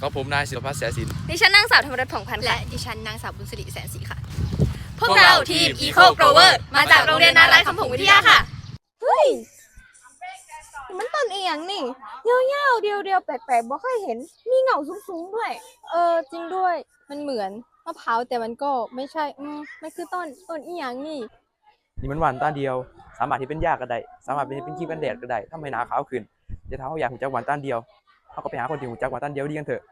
ก็ผมนายศิลพัฒน์แสสิน ดิฉันนางสาวธรรมรัตน์ผ่องพันธ์และค่ะดิฉันนางสาวบุญสิริแสนศรีค่ะ พวกเราทีม Eco Grower มาจากโรงเรียนนาลายณ์คำผงวิทยาค่ะมันต้นเอียงนี่ยาวๆเดียวๆแปลกๆบ่เคยเห็น มีเหงาสูงๆด้วย เออ จริงด้วย มันเหมือนมะพร้าวแต่มันก็ไม่ใช่ อืมมันคือต้นต้นอีหยังนี่ นี่มันหวานต้านเดียว สามารถที่เป็นยาก็ได้ สามารถเป็นเป็นขี้กันแดดก็ได้ทำให้หนาขาวขึ้นเดี๋ยวถ้าเขาอยากหูจักหวานต้านเดียว เขาก็ไปหาคนที่หูจักหวานต้านเดียวดีกันเถอะ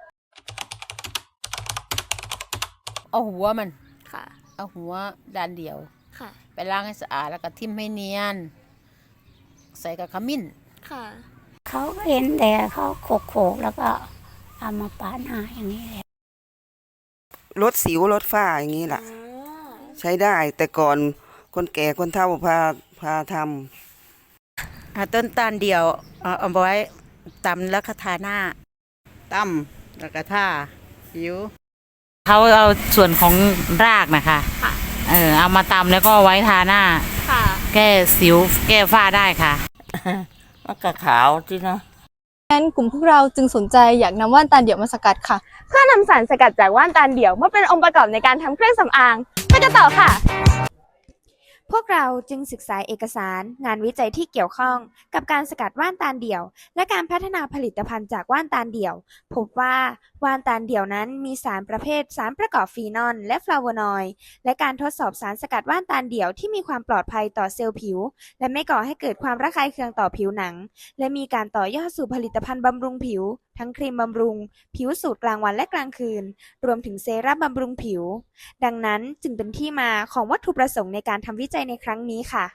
เอาหัวมัน ค่ะ เอาหัวด้านเดียว ค่ะ ไปล้างให้สะอาดแล้วก็ทิ่มให้เนียน ใส่กับขมิ้น ค่ะ เขาก็เห็นแต่เขาโขกๆแล้วก็เอามาปาดหน้าอย่างนี้แหละลดสิวลดฝ้าอย่างนี้แหละใช้ได้แต่ก่อนคนแก่คนเฒ่าพาพาทอ่าต้นตาลเดียวเอาเอาไว้ ตำแล้วก็ทาหน้าำตั้มแล้วก็ทาผิวเขาเอาส่วนของรากนะคะค่ะ เออเอามาตำแล้วก็ไว้ทาหน้า ค่ะ แก้สิว แก้ฝ้าได้ค่ะ มันก็ขาวที่เนาะงั้นกลุ่มพวกเราจึงสนใจอยากนำว่านตาลเดี่ยวมาสกัดค่ะ เพื่อนำสารสกัดจากว่านตาลเดี่ยวมาเป็นองค์ประกอบในการทำเครื่องสำอาง ไปกันต่อค่ะ พวกเราจึงศึกษาเอกสารงานวิจัยที่เกี่ยวข้องกับการสกัดว่านตาลเดี่ยว และการพัฒนาผลิตภัณฑ์จากว่านตาลเดี่ยว พบว่าว่านตาลเดี่ยวนั้นมีสารประเภทสารประกอบฟีนอลและฟลาโวนอยด์และการทดสอบสารสกัดว่านตาลเดี่ยวที่มีความปลอดภัยต่อเซลล์ผิว และไม่ก่อให้เกิดความระคายเคืองต่อผิวหนัง และมีการต่อยอดสู่ผลิตภัณฑ์บำรุงผิว ทั้งครีมบำรุง ผิวสูตรกลางวันและกลางคืน รวมถึงเซรั่มบำรุงผิว ดังนั้นจึงเป็นที่มาของวัตถุประสงค์ในการทำวิจัยในครั้งนี้ค่ะ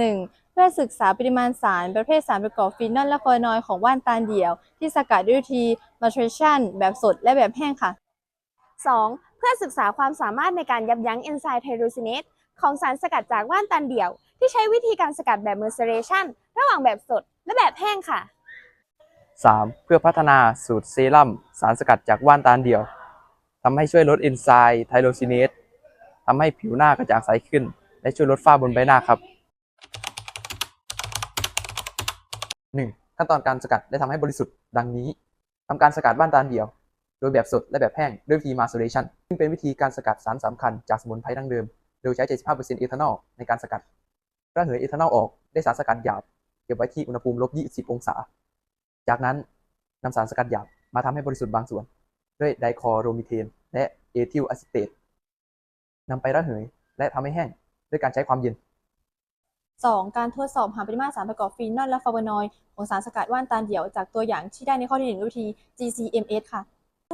1. เพื่อศึกษาปริมาณสารประเภทสารประกอบฟีนอลและฟลาโวนอยด์ของว่านตาลเดี่ยว ที่สกัดด้วยวิธี maturation แบบสดและแบบแห้งค่ะ 2. เพื่อศึกษาความสามารถในการยับยั้งเอนไซม์ไทโรซิเนสของสารสกัดจากว่านตาลเดี่ยว ที่ใช้วิธีการสกัดแบบ maceration ระหว่างแบบสดและแบบแห้งค่ะ 3. เพื่อพัฒนาสูตรเซรั่มสารสกัดจากว่านตาลเดี่ยวทำให้ช่วยลดเอนไซม์ไทโรซิเนสทำให้ผิวหน้ากระจ่างใสขึ้น และช่วยลดฝ้าบนใบหน้าครับ 1. ขั้นตอนการสกัดได้ทำให้บริสุทธิ์ดังนี้ทำการสกัดว่านตาลเดี่ยว โดยแบบสดและแบบแห้งด้วยวิธี maceration ซึ่งเป็นวิธีการสกัดสารสำคัญจากสมุนไพรดั้งเดิม โดยใช้ 75%เอทานอลในการสกัดระเหยเอทานอลออกได้สารสกัดหยาบ เก็บไว้ที่อุณหภูมิลบ 20 องศา จากนั้นนำสารสกัดหยาบมาทำให้บริสุทธิ์บางส่วน ด้วยไดคอโรมิเทนและเอทิลอะซิเตตนำไประเหยและทำให้แห้งด้วยการใช้ความเย็น 2. การทดสอบหาปริมาณสารประกอบฟีนอลและฟลาโวนอยด์ของสารสกัดว่านตาลเดี่ยวจากตัวอย่างที่ได้ในข้อที่1ด้วยวิธี GCMS ค่ะ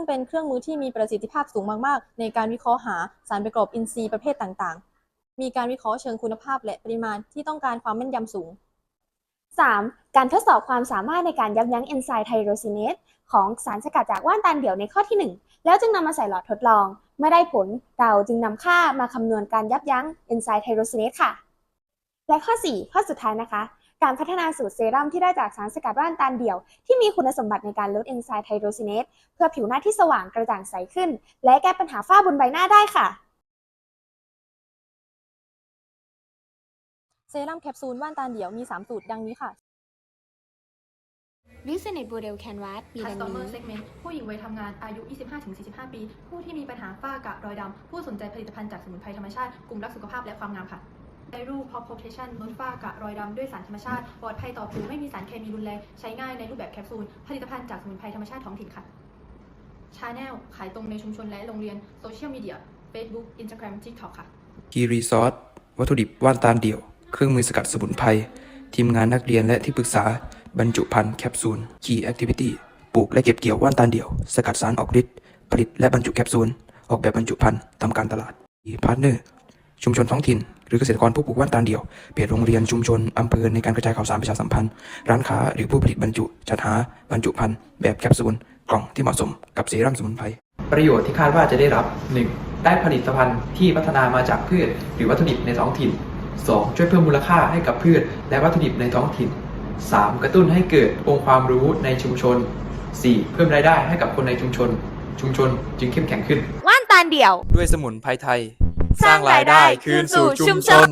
เป็นเครื่องมือที่มีประสิทธิภาพสูงมากๆ ในการวิเคราะห์หาสารประกอบอินทรีย์ประเภทต่างๆ มีการวิเคราะห์เชิงคุณภาพและปริมาณที่ต้องการความแม่นยำสูง 3. การทดสอบความสามารถในการยับยั้งเอนไซม์ไทโรซินเนสของสารสกัดจากว่านตาลเดี่ยวในข้อที่ 1 แล้วจึงนำมาใส่หลอดทดลองเมื่อได้ผลเราจึงนำค่ามาคำนวณการยับยั้งเอนไซม์ไทโรซินเนสค่ะ และข้อ 4 ข้อสุดท้ายนะคะ การพัฒนาสูตรเซรั่มที่ได้จากสารสกัดว่านตาลเดี่ยว ที่มีคุณสมบัติในการลดเอนไซม์ไทโรซิเนสเพื่อผิวหน้าที่สว่างกระจ่างใสขึ้น และแก้ปัญหาฝ้าบนใบหน้าได้ค่ะ เซรั่มแคปซูลว่านตาลเดี่ยวมี 3 สูตรดังนี้ค่ะ l u c i n a t e Model Canvas มีดัง Customer นี้ Segment ผู้หญิงวัยทำงานอายุ 25-45 ปี ผู้ที่มีปัญหาฝ้ากระรอยดำ ผู้สนใจผลิตภัณฑ์จากสมุนไพรธรรมชาติ กลุ่มรักสุขภาพและความงามค่ะ ไดรูป Pop Protection ลดฝ้ากะรอยดำด้วยสารธรรมชาติ ปลอดภัยต่อผิวไม่มีสารเคมีรุนแรง ใช้ง่ายในรูปแบบแคปซูล ผลิตภัณฑ์จากสมุนไพรธรรมชาติท้องถิ่นค่ะ Channel ขายตรงในชุมชนและโรงเรียน Social Media Facebook Instagram TikTok ค่ะกีรีซอสวัตถุดิบว่านตาลเดี่ยว เครื่องมือสกัดสมุนไพรทีมงานนักเรียนและที่ปรึกษา บรรจุภัณฑ์แคปซูล Key Activity ปลูกและเก็บเกี่ยวว่านตาลเดี่ยว สกัดสารออกฤทธิ์ผลิตและบรรจุแคปซูล ออกแบบบรรจุภัณฑ์ทำการตลาดพาร์ทเนอร์ ชุมชนท้องถิ่น หรือเกษตรกรผู้ปลูกว่านตาลเดี่ยวเพจโรงเรียนชุมชนอำเภอในการกระจายข่าวสารประชาสัมพันธ์ ร้านค้าหรือผู้ผลิตบรรจุ จัดหาบรรจุภัณฑ์แบบแคปซูลกล่องที่เหมาะสมกับเซรั่มสมุนไพรประโยชน์ที่คาดว่าจะได้รับ 1. ได้ผลิตภัณฑ์ที่พัฒนามาจากพืช หรือวัตถุดิบในท้องถิ่น 2. ช่วยเพิ่มมูลค่าให้กับพืช และวัตถุดิบในท้องถิ่น 3. กระตุ้นให้เกิดองค์ความรู้ในชุมชน 4. เพิ่มรายได้ให้กับคนในชุมชน ชุมชนจึงเข้มแข็งขึ้น ว่านตาลเดี่ยว ด้วยสมุนไพรไทย สร้างรายได้คืนสู่ชุมชน